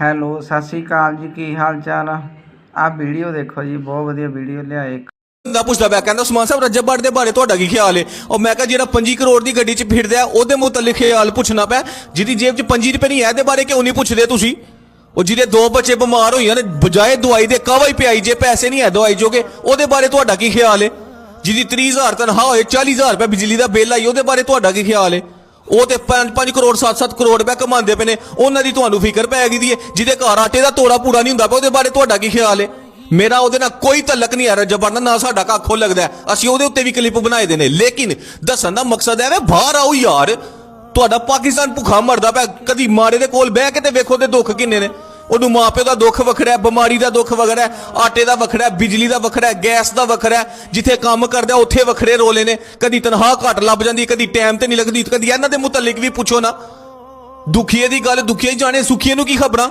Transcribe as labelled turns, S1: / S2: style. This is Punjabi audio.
S1: ਹੈਲੋ, ਸਤਿ ਸ਼੍ਰੀ ਅਕਾਲ ਜੀ, ਕੀ ਹਾਲ ਚਾਲ ਆ? ਆਹ ਵੀਡੀਓ ਦੇਖੋ ਜੀ, ਬਹੁਤ ਵਧੀਆ ਵੀਡੀਓ ਲਿਆਏ।
S2: ਬੰਦਾ ਪੁੱਛਦਾ ਪਿਆ, ਕਹਿੰਦਾ ਉਸਮਾਨ ਸਾਹਿਬ ਰੱਜਬੜ ਦੇ ਬਾਰੇ ਤੁਹਾਡਾ ਕੀ ਖਿਆਲ ਹੈ ਉਹ ਮੈਂ ਕਿਹਾ, ਜਿਹੜਾ 5 ਕਰੋੜ ਦੀ ਗੱਡੀ 'ਚ ਫਿਰਦਾ, ਉਹਦੇ ਮੁਤਲਕ ਖਿਆਲ ਪੁੱਛਣਾ ਪਿਆ। ਜਿਹਦੀ ਜੇਬ 'ਚ 5 ਰੁਪਏ ਨਹੀਂ ਹੈ, ਇਹਦੇ ਬਾਰੇ ਕਿਉਂ ਨਹੀਂ ਪੁੱਛਦੇ ਤੁਸੀਂ? ਉਹ ਜਿਹਦੇ ਦੋ ਬੱਚੇ ਬਿਮਾਰ ਹੋਈਆਂ ਨੇ, ਬਜਾਏ ਦਵਾਈ ਦੇ ਕਾਵਾ ਹੀ ਪਿਆਈ ਜੇ, ਪੈਸੇ ਨਹੀਂ ਹੈ ਦਵਾਈ ਜੋਗੇ, ਉਹਦੇ ਬਾਰੇ ਤੁਹਾਡਾ ਕੀ ਖਿਆਲ ਹੈ ਜਿਹਦੀ 30000 ਤਨਖਾਹ ਹੋਏ 40000 ਰੁਪਏ ਬਿਜਲੀ ਦਾ ਬਿੱਲ ਆਈ, ਉਹਦੇ ਬਾਰੇ ਤੁਹਾਡਾ ਕੀ ਖਿਆਲ ਹੈ ਉਹ ਤੇ 5-5 ਕਰੋੜ 7-7 ਕਰੋੜ ਰੁਪਏ ਕਮਾਉਂਦੇ ਪਏ ਨੇ। ਉਹਨਾਂ ਦੀ ਤੁਹਾਨੂੰ ਫਿਕਰ ਪੈ ਗਈ ਦੀ ਹੈ ਜਿਹਦੇ ਘਰ ਆਟੇ ਦਾ ਤੋੜਾ ਪੂੜਾ ਨਹੀਂ ਹੁੰਦਾ ਪਿਆ, ਉਹਦੇ ਬਾਰੇ ਤੁਹਾਡਾ ਕੀ ਖਿਆਲ ਹੈ ਮੇਰਾ ਉਹਦੇ ਨਾਲ ਕੋਈ ਤਲਕ ਨਹੀਂ ਆ ਰਿਹਾ ਜਬਰਨਾ ਨਾ ਸਾਡਾ ਕੱਖੋ ਲੱਗਦਾ ਅਸੀਂ ਉਹਦੇ ਉੱਤੇ ਵੀ ਕਲਿੱਪ ਬਣਾਏ ਦੇ ਨੇ। ਲੇਕਿਨ ਦੱਸਣ ਦਾ ਮਕਸਦ ਹੈ ਵੇ ਬਾਹਰ ਆਓ ਯਾਰ। ਤੁਹਾਡਾ ਪਾਕਿਸਤਾਨ ਭੁੱਖਾ ਮਰਦਾ ਪਿਆ, ਕਦੀ ਮਾਰੇ ਦੇ ਕੋਲ ਬਹਿ ਕੇ ਤੇ ਵੇਖੋ ਤੇ ਦੁੱਖ ਕਿੰਨੇ ਨੇ। ਉਹਨੂੰ ਮਾਪਿਓ ਦਾ ਦੁੱਖ ਵੱਖਰਾ ਬਿਮਾਰੀ ਦਾ ਦੁੱਖ ਵੱਖਰਾ ਆਟੇ ਦਾ ਵੱਖਰਾ ਬਿਜਲੀ ਦਾ ਵੱਖਰਾ ਗੈਸ ਦਾ ਵੱਖਰਾ ਜਿੱਥੇ ਕੰਮ ਕਰਦਾ ਉੱਥੇ ਵੱਖਰੇ ਰੋਲੇ ਨੇ। ਕਦੀ ਤਨਖਾਹ ਘੱਟ ਲੱਭ ਜਾਂਦੀ ਕਦੀ ਟਾਈਮ ਤੇ ਨਹੀਂ ਲੱਗਦੀ, ਕਦੀ ਇਹਨਾਂ ਦੇ ਮੁਤਲਕ ਵੀ ਪੁੱਛੋ ਨਾ। ਦੁਖੀਏ ਦੀ ਗੱਲ ਦੁਖੀਏ ਜਾਣੇ, ਸੁਖੀਏ ਨੂੰ ਕੀ ਖਬਰਾਂ?